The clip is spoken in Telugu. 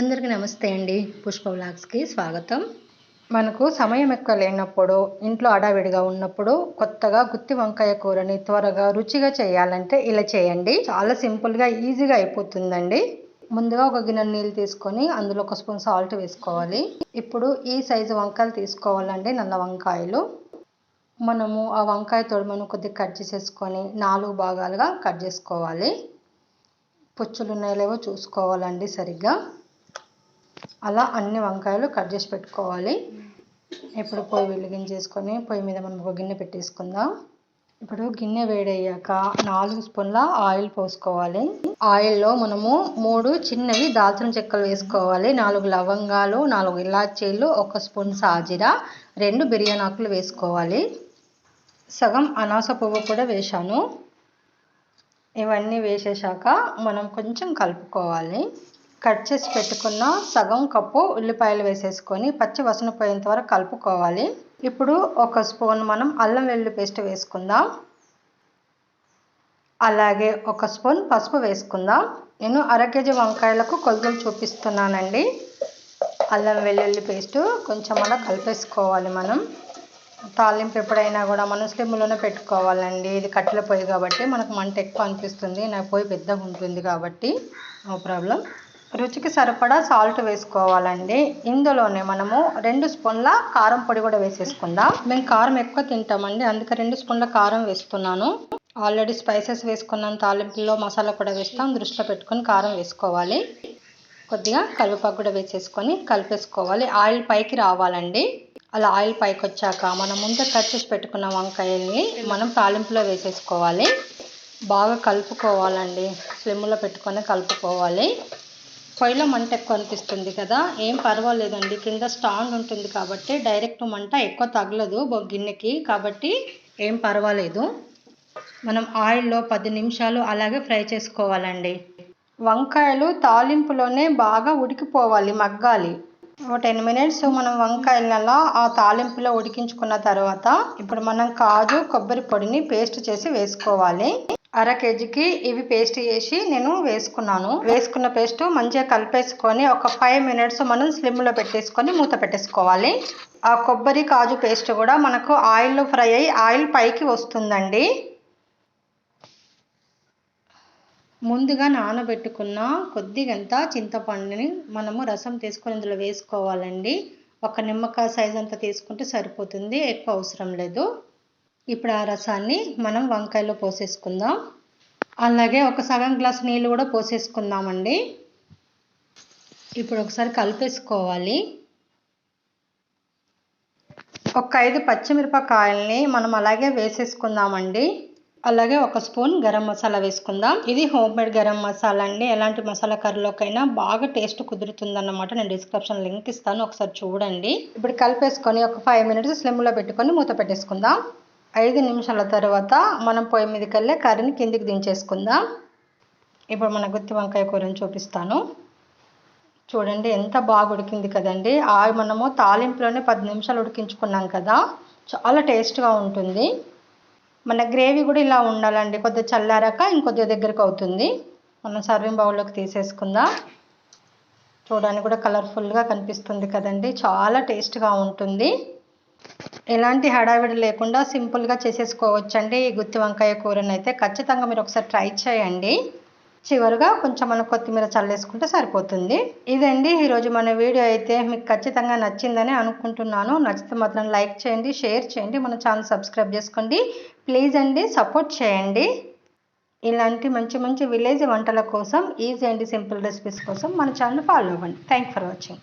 అందరికీ నమస్తే అండి. పుష్ప వ్లాగ్స్కి స్వాగతం. మనకు సమయం ఎక్కువ లేనప్పుడు ఇంట్లో అడావిడిగా ఉన్నప్పుడు కొత్తగా గుత్తి వంకాయ కూరని త్వరగా రుచిగా చేయాలంటే ఇలా చేయండి. చాలా సింపుల్గా ఈజీగా అయిపోతుందండి. ముందుగా ఒక గిన్నె నీళ్ళు తీసుకొని అందులో ఒక స్పూన్ సాల్ట్ వేసుకోవాలి. ఇప్పుడు ఈ సైజు వంకాయలు తీసుకోవాలండి నల్ల వంకాయలు. మనము ఆ వంకాయ తొడుమను కొద్దిగా కట్ చేసేసుకొని నాలుగు భాగాలుగా కట్ చేసుకోవాలి. పుచ్చులు ఉన్నాయో లేవో చూసుకోవాలండి సరిగ్గా. అలా అన్ని వంకాయలు కట్ చేసి పెట్టుకోవాలి. ఇప్పుడు పొయ్యి వెలిగించేసుకొని పొయ్యి మీద మనం ఒక గిన్నె పెట్టేసుకుందాం. ఇప్పుడు గిన్నె వేడయ్యాక నాలుగు స్పూన్ల ఆయిల్ పోసుకోవాలి. ఆయిల్లో మనము మూడు చిన్నవి దాల్చిన చెక్కలు వేసుకోవాలి. నాలుగు లవంగాలు నాలుగు ఇలాచీలు ఒక స్పూన్ సాజీరా రెండు బిర్యానీ ఆకులు వేసుకోవాలి. సగం అనాస పువ్వు కూడా వేశాను. ఇవన్నీ వేసేసాక మనం కొంచెం కలుపుకోవాలి. కట్ చేసి పెట్టుకున్న సగం కప్పు ఉల్లిపాయలు వేసేసుకొని పచ్చి వసన పోయేంత వరకు కలుపుకోవాలి. ఇప్పుడు ఒక స్పూన్ మనం అల్లం వెల్లుల్లి పేస్ట్ వేసుకుందాం. అలాగే ఒక స్పూన్ పసుపు వేసుకుందాం. నేను అర కేజీ వంకాయలకు కొలతలు చూపిస్తున్నానండి. అల్లం వెల్లుల్లి పేస్ట్ కొంచెం అలా కలిపేసుకోవాలి మనం. తాలింపు ఎప్పుడైనా కూడా మనం స్లిమ్లోనే పెట్టుకోవాలండి. ఇది కట్టెల పొయ్యి కాబట్టి మనకు మంట ఎక్కువ అనిపిస్తుంది. నా పొయ్యి పెద్దగా ఉంటుంది కాబట్టి నో ప్రాబ్లం. రుచికి సరిపడా సాల్ట్ వేసుకోవాలండి. ఇందులోనే మనము రెండు స్పూన్ల కారం పొడి కూడా వేసేసుకుందాం. మేము కారం ఎక్కువ తింటామండి అందుకే రెండు స్పూన్ల కారం వేస్తున్నాను. ఆల్రెడీ స్పైసెస్ వేసుకున్నాం తాలింపులో మసాలా కూడా వేస్తాం. దృష్టిలో పెట్టుకొని కారం వేసుకోవాలి. కొద్దిగా కరివేపాకు కూడా వేసేసుకొని కలిపేసుకోవాలి. ఆయిల్ పైకి రావాలండి. అలా ఆయిల్ పైకి వచ్చాక మనం ముందే కట్ చేసి పెట్టుకున్న వంకాయల్ని మనం తాలింపులో వేసేసుకోవాలి. బాగా కలుపుకోవాలండి. స్లిమ్లో పెట్టుకొని కలుపుకోవాలి. పొయ్యిలో మంట ఎక్కువ అనిపిస్తుంది కదా ఏం పర్వాలేదండి. కింద స్టాండ్ ఉంటుంది కాబట్టి డైరెక్ట్ మంట ఎక్కువ తగలదు గిన్నెకి. కాబట్టి ఏం పర్వాలేదు. మనం ఆయిల్లో పది నిమిషాలు అలాగే ఫ్రై చేసుకోవాలండి. వంకాయలు తాలింపులోనే బాగా ఉడికిపోవాలి మగ్గాలి. ఒక టెన్ మినిట్స్ మనం వంకాయల ఆ తాలింపులో ఉడికించుకున్న తర్వాత ఇప్పుడు మనం కాజు కొబ్బరి పొడిని పేస్ట్ చేసి వేసుకోవాలి. అర కేజీకి ఇవి పేస్ట్ చేసి నేను వేసుకున్నాను. వేసుకున్న పేస్ట్ మంచిగా కలిపేసుకొని ఒక ఫైవ్ మినిట్స్ మనం స్లిమ్లో పెట్టేసుకొని మూత పెట్టేసుకోవాలి. ఆ కొబ్బరి కాజు పేస్ట్ కూడా మనకు ఆయిల్లో ఫ్రై అయ్యి ఆయిల్ పైకి వస్తుందండి. ముందుగా నానబెట్టుకున్న కొద్దిగంత చింతపండుని మనము రసం తీసుకొని ఇందులో వేసుకోవాలండి. ఒక నిమ్మకాయ సైజ్ అంతా తీసుకుంటే సరిపోతుంది ఎక్కువ అవసరం లేదు. ఇప్పుడు ఆ రసాన్ని మనం వంకాయలో పోసేసుకుందాం. అలాగే ఒక సగం గ్లాస్ నీళ్ళు కూడా పోసేసుకుందామండి. ఇప్పుడు ఒకసారి కలిపేసుకోవాలి. ఒక ఐదు పచ్చిమిరపకాయల్ని మనం అలాగే వేసేసుకుందామండి. అలాగే ఒక స్పూన్ గరం మసాలా వేసుకుందాం. ఇది హోమ్ మేడ్ గరం మసాలా అండి. ఎలాంటి మసాలా కర్రీలోకైనా బాగా టేస్ట్ కుదురుతుందన్నమాట. నేను డిస్క్రిప్షన్ లింక్ ఇస్తాను ఒకసారి చూడండి. ఇప్పుడు కలిపేసుకొని ఒక ఫైవ్ మినిట్స్ స్లిమ్లో పెట్టుకొని మూత పెట్టేసుకుందాం. ఐదు నిమిషాల తర్వాత మనం పొయ్యి మీదకెళ్ళే కర్రీని కిందికి దించేసుకుందాం. ఇప్పుడు మన గుత్తి వంకాయ కూరని చూపిస్తాను. చూడండి ఎంత బాగా ఉడికింది కదండి. ఆ మనము తాలింపులోనే పది నిమిషాలు ఉడికించుకున్నాం కదా. చాలా టేస్ట్గా ఉంటుంది. మన గ్రేవీ కూడా ఇలా ఉండాలండి. కొద్దిగా చల్లారాక ఇంకొద్దిగా దగ్గరకు అవుతుంది. మనం సర్వింగ్ బౌల్లోకి తీసేసుకుందాం. చూడడానికి కూడా కలర్ఫుల్గా కనిపిస్తుంది కదండి. చాలా టేస్ట్గా ఉంటుంది. ఎలాంటి హడావిడి లేకుండా సింపుల్గా చేసేసుకోవచ్చండి ఈ గుత్తి వంకాయ కూరని అయితే ఖచ్చితంగా మీరు ఒకసారి ట్రై చేయండి. చివరిగా కొంచెం మనం కొత్తిమీర చల్లేసుకుంటే సరిపోతుంది. ఇదండి ఈరోజు మన వీడియో అయితే. మీకు ఖచ్చితంగా నచ్చిందని అనుకుంటున్నాను. నచ్చితే మాత్రం లైక్ చేయండి షేర్ చేయండి మన ఛానల్ సబ్స్క్రైబ్ చేసుకోండి. ప్లీజ్ అండి సపోర్ట్ చేయండి. ఇలాంటి మంచి మంచి విలేజ్ వంటల కోసం ఈజీ అండ్ సింపుల్ రెసిపీస్ కోసం మన ఛానల్ ఫాలో అవ్వండి. Thank for watching.